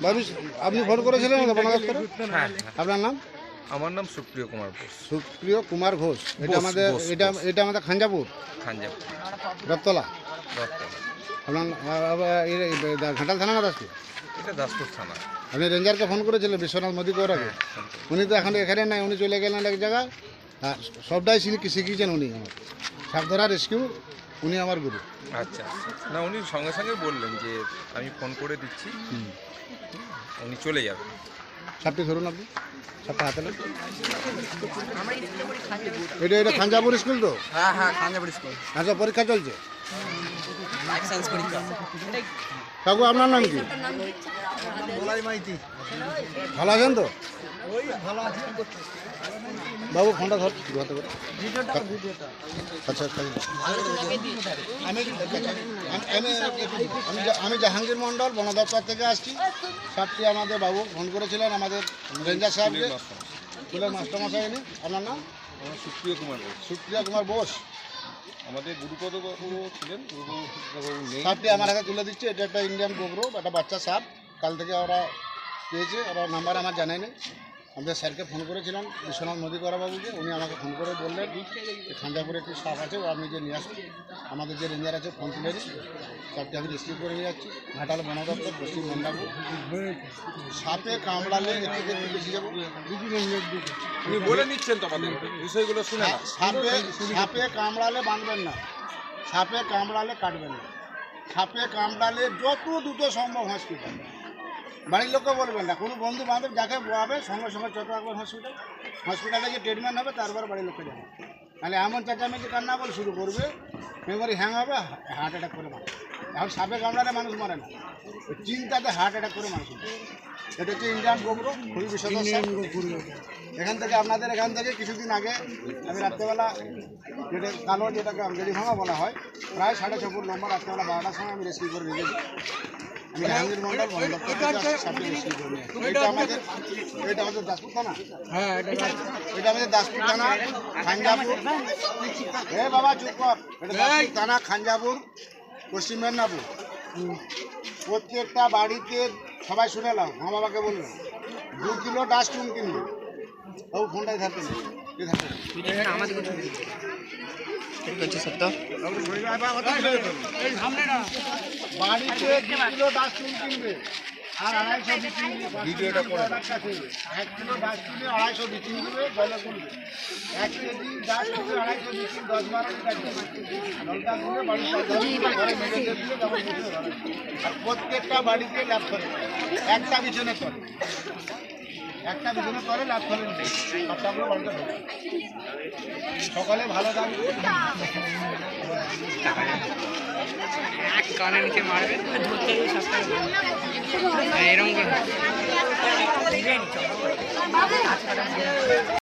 বাবু আপনি ফোন করেছিলেন দপ্তরে হ্যাঁ আপনার নাম? আমার নাম সুপ্রিয় কুমার বোস সুপ্রিয় কুমার ঘোষ। এটা আমাদের এটা এটা আমাদের খাঞ্জাপুর? খাঞ্জাব রপ্তলা দত্তলা আপনার ঘাটাল থানা না দাসপুর? এটা দাসপুর থানা। আপনি রেঞ্জারকে ফোন করেছিলেন বিশ্বনাথ মোদী করার আগে? উনি তো এখন এখানে নাই উনি চলে গেলেন এক জায়গায়। আর সবটাই শিখি- শিখিয়েছেন উনি। আমার সাপ ধরা রেস্কিউ উনি আমার গুরু। আচ্ছা। না উনি সঙ্গে সঙ্গে বললেন যে আমি ফোন করে দিচ্ছি। উনি চলে যাবেন। সাপটি ধরুন আপনি। সাপটা হাতে নেন। এটা এটা খাঞ্জাপুর স্কুল তো? হ্যাঁ হ্যাঁ খাঞ্জাপুর স্কুল। আচ্ছা পরীক্ষা চলছে? কাকু আপনার নাম কি? ভালো আছেন তো? বাবু ফোনটা ধর। ধরতে করে আচ্ছা আচ্ছা। আমি আমি আমি আমি জাহাঙ্গীর মন্ডল বন দপ্তর থেকে আসছি। সাপটি আমাদের বাবু ফোন করেছিলেন আমাদের রেঞ্জার সাহেবকে। স্কুলের মাস্টারমশাই আপনার নাম? আমার সুপ্রিয় কুমার বোস। সুপ্রিয়া কুমার বোস? আমাদের গুরুপদ বাবু ছিলেন গুরুপদ বাবু নেই। সাপটি আমার হাতে তুলে দিচ্ছে এটা একটা ইন্ডিয়ান গোবরো একটা বাচ্চা সাপ। কাল থেকে ওরা পেয়েছে ওরা নাম্বার আমার জানাই নেই আমাদের স্যারকে ফোন করেছিলাম বিশ্বনাথ মোদী বাবুকে উনি আমাকে ফোন করে বললেন যে খাঞ্জাপুরে একটি সাপ আছে ও আপনি যে নিয়ে আসুন আমাদের যে রেঞ্জার আছে ফোন তুলে নিন সাপটি আমি রিসিভ করে নিয়ে যাচ্ছি। ঘাটাল বন দপ্তর পশ্চিম মন্ডাপুর সাপে কামড়ালে একটু একটু বেশি যাব উনি বলে নিচ্ছেন তো আমাদের বিষয়গুলো শুনে সাপে সাপে কামড়ালে বাঁধবেন না সাপে কামড়ালে কাটবেন না। সাপে কামড়ালে যত দ্রুত সম্ভব হসপিটাল বাড়ির লোককে বলবেন না। কোনো বন্ধু বান্ধব যাকে বোয়াবে সঙ্গে সঙ্গে চট রাখবেন হসপিটাল হসপিটালে যে ট্রিটমেন্ট হবে তারপর বাড়ির লোককে যাবে তাহলে এমন চেঁচামেচি কান্না বলে শুরু করবে মেমোরি হ্যাং হবে হার্ট অ্যাটাক করে মারে এখন সাপে কামড়ালে মানুষ মরে না। চিন্তাতে হার্ট অ্যাটাক করে মানুষ। এটা হচ্ছে ইন্ডিয়ান গোবরো খুবই বিষয় এখান থেকে আপনাদের এখান থেকে কিছুদিন আগে আমি রাত্রেবেলা যেটা কালো যেটাকে আমজেরি ভাঙা বলা হয় প্রায় সাড়ে ছ ফুট লম্বা রাত্রেবেলা বারোটার সময় আমি রেস্কিউ করে রেখেছি। থানা? হ্যাঁ এটা এটা আমাদের দাসপুর থানা খাঞ্জাপুর। পশ্চিম মেদিনীপুর। প্রত্যেকটা বাড়িতে সবাই শুনে নাও মা বাবাকে বলবেন দু কিলো ডাস্টবিন কিনবে বাবু ফোনটাই থাকবে। আমাদের বাড়িতে দু কিলো ডাস্টবিন কিনবে। আর আড়াইশো বিচিং ভিডিওটা করে এক কিলো ডাস্টবিনে আড়াইশো বিচিং দেবে জলে করবে এক কেজি ডাস্টবিনে আড়াইশো বিচিং দশ বারো লিটার জলটা গুলে বাড়ির ঘরে মেরে দিয়ে দিলে তারপর মুছে ধরে। আর প্রত্যেকটা বাড়িতে ল্যাপ করে। একটা বিছনে করে। একটা দুজনে করে লাভ করে সপ্তাহগুলো। সকালে ভালো থাকবে এক মারবে। ধরতে এরকম